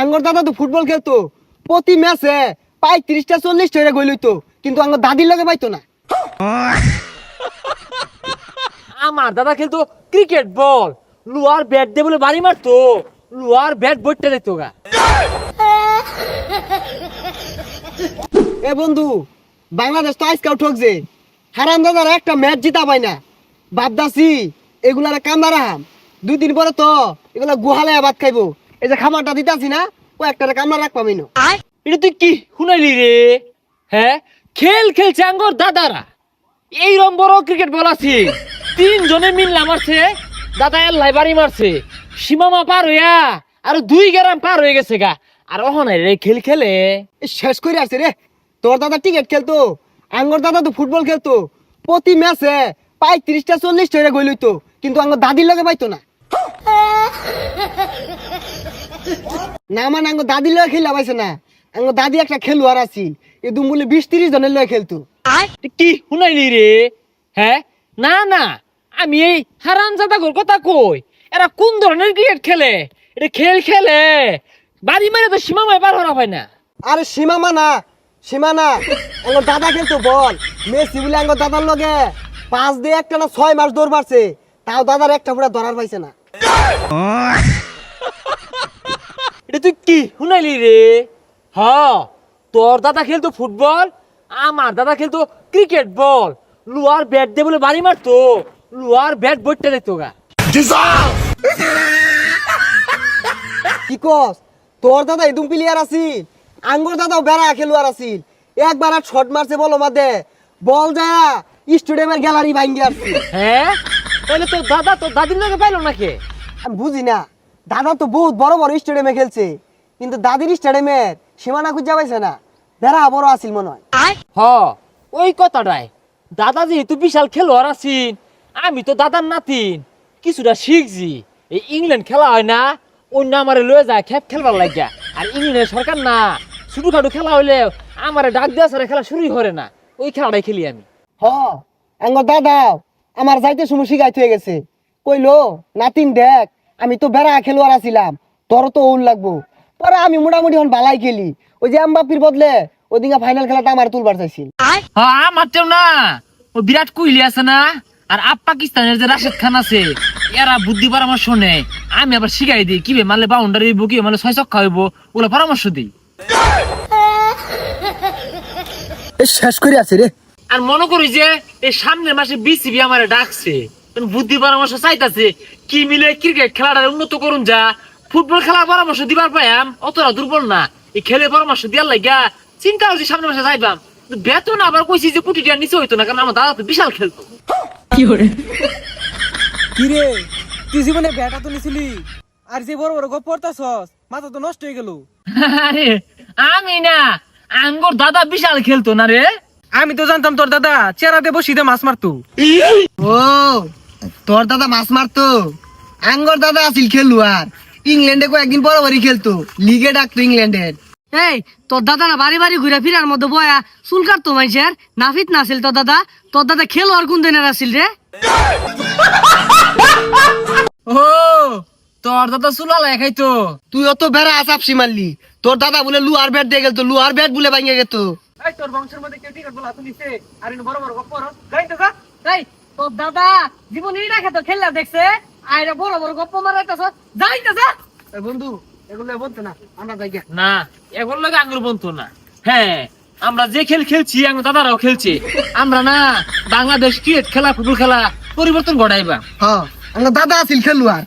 আঙ্গর দাদা তো ফুটবল খেলতো। প্রতি ম্যাচে পঁয়ত্রিশটা চল্লিশটা করে গোল হইতো। কিন্তু আঙ্গর দাদির লগে পাইতো না। আমার দাদা খেলতো ক্রিকেট বল। লুয়ার ব্যাট দিয়ে বলে বাড়ি মারতো। লুয়ার ব্যাট বইটা দিত গা। এ বন্ধু বাংলাদেশ তো আজকাল ঠকছে। হারাম দাদার একটা ম্যাচ জিতা পাই না। বাপদাসি এগুলার কান্দা রাহাম। দুই দিন পরে তো এগুলা গুহালে ভাত খাইবো। এই যে খাবারটা দিতাছি না ও একটা কামনা রাখ পাবি না। এটা তুই কি? শুনাইলি রে। হ্যাঁ? খেল খেলছে আঙ্গর দাদারা। এই রম বড় ক্রিকেট বল আছে। তিনজনে মিললা মারছে। দাদা এল্লাই বাড়ি মারছে। সীমামা পার হইয়া আর দুই গ্রাম পার হয়ে গেছে গা। আর অহনাই রে খেল খেলে। শেষ করে আসছে রে। তোর দাদা টিকেট খেলতো আঙ্গর দাদা তো ফুটবল খেলতো। প্রতি ম্যাচে পঁয়ত্রিশটা চল্লিশটা গোল হইতো। কিন্তু আঙ্গর দাদির লগে পাইতো না। না মানে লগে খেলা পাইছে না। দাদি একটা খেলোয়াড় আছিল এ দুম্বুলে বিশ তিরিশ জনের খেলতো। কি শুনাইলি রে? হ্যাঁ? না না। আমি এই হারাম জাদাগর কথা কই। এরা কোন ধরনের ক্রিকেট খেলে? এটা খেল খেলে। বাড়ি মারে তো সীমামায় পার হরা হয় না। আরে সীমা মানা সীমা না। দাদা খেলতো বল। মেসি বলে আঙ্গর দাদার লগে পাঁচ দিয়ে একটা না ছয় মাস দৌড় মারছে। তাও দাদার একটা পুরা ধরার পাইছে না। এটা তুই কি শুনাইলি রে? হ তোর দাদা খেলতো ফুটবল আমার দাদা খেলতো ক্রিকেট বল। লুয়ার ব্যাট দিয়ে বলে বাড়ি মারতো লুয়ার ব্যাট বইটা দিত গা। কি কস? তোর দাদা এদুম প্লেয়ার আছিল আঙ্গুর দাদাও বেড়া খেলোয়ার আছিল। একবার আর শট মারছে বলো মাদে বল যায় স্টেডিয়ামের গ্যালারি ভাঙ্গি আসছে। হ্যাঁ? তাহলে তোর দাদা তোর দাদির লোকে পাইলো নাকি? আমি বুঝি না। দাদা তো বহুত বড় বড় স্টেডিয়ামে খেলছে। কিন্তু দাদির স্টেডিয়ামের সীমানা খুঁজে পাইছে না। বেড়া বড় আছিল মনে হয়। হ ওই কথাটাই। দাদা যেহেতু বিশাল খেলোয়াড় আছেন আমি তো দাদার নাতিন। কিছুটা শিখছি। এই ইংল্যান্ড খেলা হয় না অন্য আমারে লয়ে যায় খেপ খেলবার লাগিয়া। আর ইংল্যান্ডের সরকার না। ছোটখাটো খেলা হইলে আমারে ডাক দেওয়া ছাড়া খেলা শুরুই করে না। ওই খেলাটাই খেলি আমি। হ দাদা আমার যাইতে সময় শিখাইতে হয়ে গেছে। কইলো নাতিন দেখ আমি তো বেড়া খেলোয়াড় আছিলাম তোর তো উল লাগবো। পরে আমি মোটামুটি এখন বালাই খেলি। ওই যে আম্বাপির বদলে ওদিকে ফাইনাল খেলাটা আমার তুলবার চাইছিল। হ্যাঁ আমারটাও না। ও বিরাট কোহলি আছে না? আর আপ পাকিস্তানের যে রাশেদ খান আছে এরা বুদ্ধি পরামর্শ নেয়। আমি আবার শিখাই দিই কীভাবে মারলে বাউন্ডারি হইব কি মারলে ছয় ছক্কা হইব ওগুলো পরামর্শ দিই। শেষ করে আছে রে। আর মনে করি যে এই সামনের মাসে বিসিবি আমারে ডাকছে। বুদ্ধি পরামর্শ চাইতাছে কি মিলে ক্রিকেট খেলাটা উন্নত করুন যা ফুটবল খেলা পরামর্শ দিবার পাইয়াম অতটা দুর্বল না। এই খেলে পরামর্শ দিয়ার লাগা চিন্তা হচ্ছে সামনের মাসে যাইবাম। বেতন আবার কইছি যে কোটি টাকা নিচে হইতো না কারণ আমার দাদা তো বিশাল খেলতো। কি রে তুই জীবনে ব্যাটা তো নিছিলি? আর যে বড় বড় গপ পড়তাছস মাথা তো নষ্ট হয়ে গেল। আরে আমি না আঙ্গর দাদা বিশাল খেলতো না রে। আমি তো জানতাম তোর দাদা চেরাতে বসিতে মাছ মারতো। ও তোর দাদা মাছ মারতো। আঙ্গর দাদা আছিল খেলুয়ার ইংল্যান্ডে কয়েকদিন বরাবরই খেলতো। লিগে ডাকতো ইংল্যান্ডের। এই তোর দাদা না বাড়ি বাড়ি ঘুরে ফিরার মধ্যে বয়া চুল কাটতো মাইছের। নাফিত নাছিল তোর দাদা। তোর দাদা খেলো আর কোন দিনের আসিল রে? ও তোর দাদা চুলালা খাইতো। তুই অত বেড়া আসাপসি মারলি। তোর দাদা বলে লুয়ার ব্যাট দিয়ে গেলতো। লুয়ার ব্যাট বলে ভাঙে গেত। এই তোর বংশের মধ্যে কেউ বলা তো নিছে আর বড় বড় গপ যা। তোর দাদা জীবন এই রাখে তো খেললা দেখছে। আইরা বড় বড় গপ্প মারাইতেছ। যাইতে যা। বন্ধু এগুলো বলতো না আমরা যাই না লাগে আঙ্গুর না। হ্যাঁ আমরা যে খেল খেলছি আমার দাদারাও খেলছে। আমরা না বাংলাদেশ ক্রিকেট খেলা ফুটবল খেলা পরিবর্তন ঘটাইবা। হ্যাঁ আমার দাদা আছিল খেলুয়ার